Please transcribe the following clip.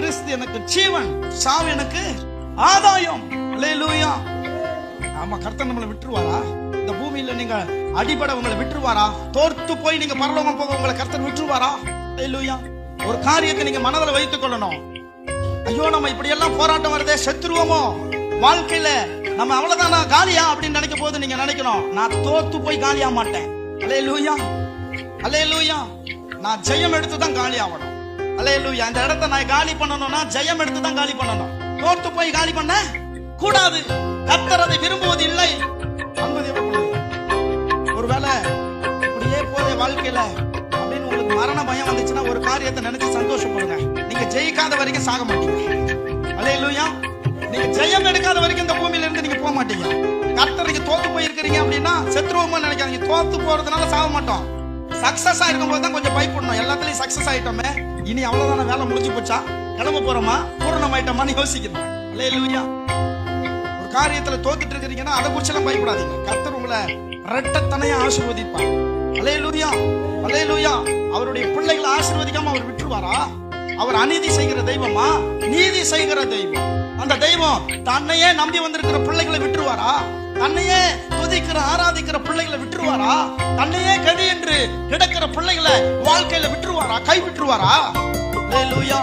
கிறிஸ்து எனக்கு ஜீவன் சாவு எனக்கு ஆதாயம். அல்லேலூயா ஆமா கர்த்தர் நம்மளை விட்டுருவாரா? இந்த பூமியில நீங்க அடிபட உங்களை விட்டுருவாரா? தோர்த்து போய் நீங்க பரலோகம் போக உங்களை கர்த்தர் விட்டுருவாரா? லூயா ஒரு காரியத்தை நீங்க மனதில் வைத்துக் கொள்ளணும். ஐயோ நம்ம இப்படி எல்லாம் போராட்டம் வருதே செத்துருவோமோ? வாழ்க்கையில நம்ம அவ்வளவுதானா காலியா அப்படின்னு நினைக்கும் போது நீங்க நினைக்கணும் நான் தோத்து போய் காலியா மாட்டேன். அலே லூயா அலே லூயா நான் ஜெயம் எடுத்து தான் காலி ஆகணும் அலையலூயா அந்த இடத்த நான் காலி பண்ணணும்னா ஜெயம் எடுத்து தான் காலி பண்ணணும். தோத்து போய் காலி பண்ண கூடாது. கத்தர் அதை விரும்புவது இல்லை. ஒருவேளை இப்படியே போதே வாழ்க்கையில அப்படின்னு உங்களுக்கு மரண பயம் வந்துச்சுன்னா ஒரு காரியத்தை நினைச்சு சந்தோஷப்படுங்க. நீங்க ஜெயிக்காத வரைக்கும் சாக மாட்டீங்க. அலையலூயா நீங்க ஜெயம் எடுக்காத வரைக்கும் இந்த பூமியில இருந்து நீங்க போக மாட்டீங்க. கர்த்தர் நீங்க தோத்து போயிருக்கிறீங்க அப்படின்னா செத்துருவோமா நினைக்காதீங்க. தோத்து போறதுனால சாக மாட்டோம். சக்சஸ் ஆயிருக்கும் போது தான் கொஞ்சம் பயப்படணும். எல்லாத்துலயும் சக்சஸ் ஆயிட்டோமே. இனி அவ்வளவுதான வேலை முடிஞ்சு போச்சா? கிளம்ப போறோமா? பூரணம் ஆயிட்டோமான்னு யோசிக்கணும். இல்லையா ஒரு காரியத்துல தோத்துட்டு இருக்கிறீங்கன்னா அதை குறிச்செல்லாம் பயப்படாதீங்க. கர்த்தர் உங்களை ரெட்டத்தனையா ஆசீர்வதிப்பார். அலையலூயா அலையலூயா அவருடைய பிள்ளைகளை ஆசிர்வதிக்காம அவர் விட்டுருவாரா? அவர் அநீதி செய்கிற தெய்வமா? நீதி செய்கிற தெய்வம். அந்த தெய்வம் தன்னையே நம்பி வந்திருக்கிற பிள்ளைகளை விட்டுருவாரா? தன்னையே துதிக்கிற ஆராதிக்கிற பிள்ளைகளை விட்டுருவாரா? தன்னை கதி கிடக்கிற பிள்ளைகளை வாழ்க்கையில விட்டுருவாரா? கை விட்டுருவாரா